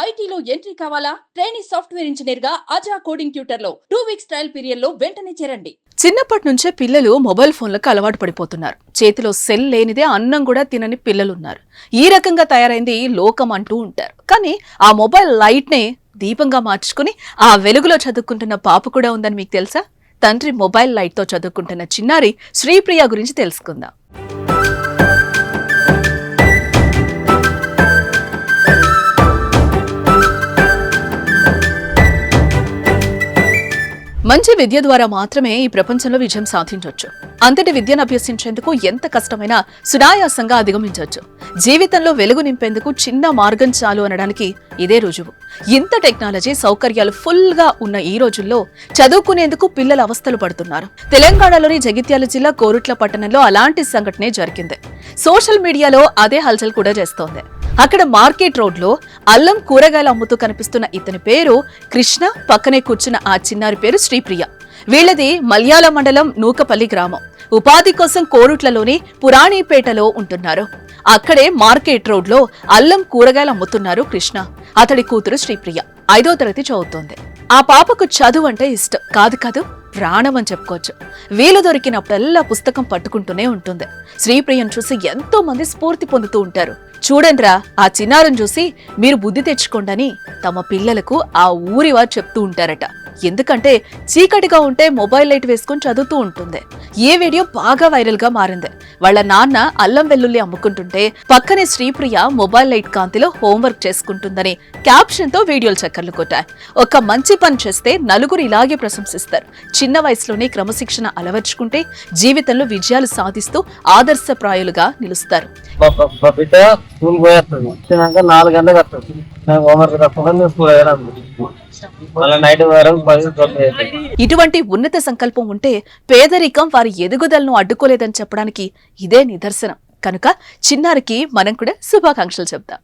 ఐటీలో ఎంట్రీ కావాలా? Training software ఇంజనీర్గా అజా కోడింగ్ ట్యూటర్లో టూ వీక్స్ ట్రయల్ పీరియడ్లో వెంటనే చేరండి. చిన్నప్పటి నుంచే పిల్లలు మొబైల్ ఫోన్లకు అలవాటు పడిపోతున్నారు. చేతిలో సెల్ లేనిదే అన్నం కూడా తినని పిల్లలున్నారు. ఈ రకంగా తయారైంది లోకం అంటూ ఉంటారు. కానీ ఆ మొబైల్ లైట్ నే దీపంగా మార్చుకుని ఆ వెలుగులో చదువుకుంటున్న పాప కూడా ఉందని మీకు తెలుసా? తండ్రి మొబైల్ లైట్తో చదువుకుంటున్న చిన్నారి శ్రీప్రియ గురించి తెలుసుకుందాం. మంచి విద్య ద్వారా మాత్రమే ఈ ప్రపంచంలో విజయం సాధించవచ్చు అంతటి విద్యను అభ్యసించేందుకు ఎంత కష్టమైనా సునాయాసంగా అధిగమించవచ్చు జీవితంలో వెలుగు నింపేందుకు చిన్న మార్గం చాలు అనడానికి ఇదే రుజువు. ఇంత టెక్నాలజీ సౌకర్యాలు ఫుల్గా ఉన్న ఈ రోజుల్లో చదువుకునేందుకు పిల్లలు అవస్థలు పడుతున్నారు. తెలంగాణలోని జగిత్యాల జిల్లా కోరుట్ల పట్టణంలో అలాంటి సంఘటనే జరిగింది. సోషల్ మీడియాలో అదే హల్చల్ కూడా చేస్తోంది. అక్కడ మార్కెట్ రోడ్లో అల్లం కూరగాయలు అమ్ముతూ కనిపిస్తున్న ఇతని పేరు కృష్ణ. పక్కనే కూర్చున్న ఆ చిన్నారి పేరు శ్రీప్రియ. వీళ్ళది మల్యాల మండలం నూకపల్లి గ్రామం. ఉపాధి కోసం కోరుట్లలోని పురాణీపేటలో ఉంటున్నారు. అక్కడే మార్కెట్ రోడ్లో అల్లం కూరగాయలు అమ్ముతున్నారు కృష్ణ. అతడి కూతురు శ్రీప్రియ. ఐదో తరగతి చదువుతోంది. ఆ పాపకు చదువు అంటే ఇష్టం. కాదు కాదు ప్రాణం అని చెప్పుకోవచ్చు. వీలు దొరికినప్పుడల్లా పుస్తకం పట్టుకుంటూనే ఉంటుంది. శ్రీప్రియను చూసి ఎంతో మంది స్ఫూర్తి పొందుతూ ఉంటారు. చూడండిరా ఆ చిన్నారం చూసి మీరు బుద్ధి తెచ్చుకోండని తమ పిల్లలకు ఆ ఊరి వారు చెప్తూ ఉంటారట. ఎందుకంటే చీకటిగా ఉంటే మొబైల్ లైట్ వేసుకొని చదువుతూ ఉంటుంది. ఏ వీడియో బాగా వైరల్గా మారింది. వాళ్ళ నాన్న అల్లం వెల్లుల్లి అమ్ముకుంటుంటే పక్కనే శ్రీప్రియ మొబైల్ లైట్ కాంతిలో హోంవర్క్ చేసుకుంటుందని క్యాప్షన్తో వీడియోలు చక్కర్లు కొట్టాయి. ఒక మంచి పని చేస్తే నలుగురు ఇలాగే ప్రశంసిస్తారు. చిన్న వయసులోనే క్రమశిక్షణ అలవర్చుకుంటే జీవితంలో విజయాలు సాధిస్తూ ఆదర్శప్రాయులుగా నిలుస్తారు. నాలుగు గంటలకు ఇటువంటి ఉన్నత సంకల్పం ఉంటే పేదరికం వారి ఎదుగుదలను అడ్డుకోలేదని చెప్పడానికి ఇదే నిదర్శనం. కనుక చిన్నారికి మనం కూడా శుభాకాంక్షలు చెప్దాం.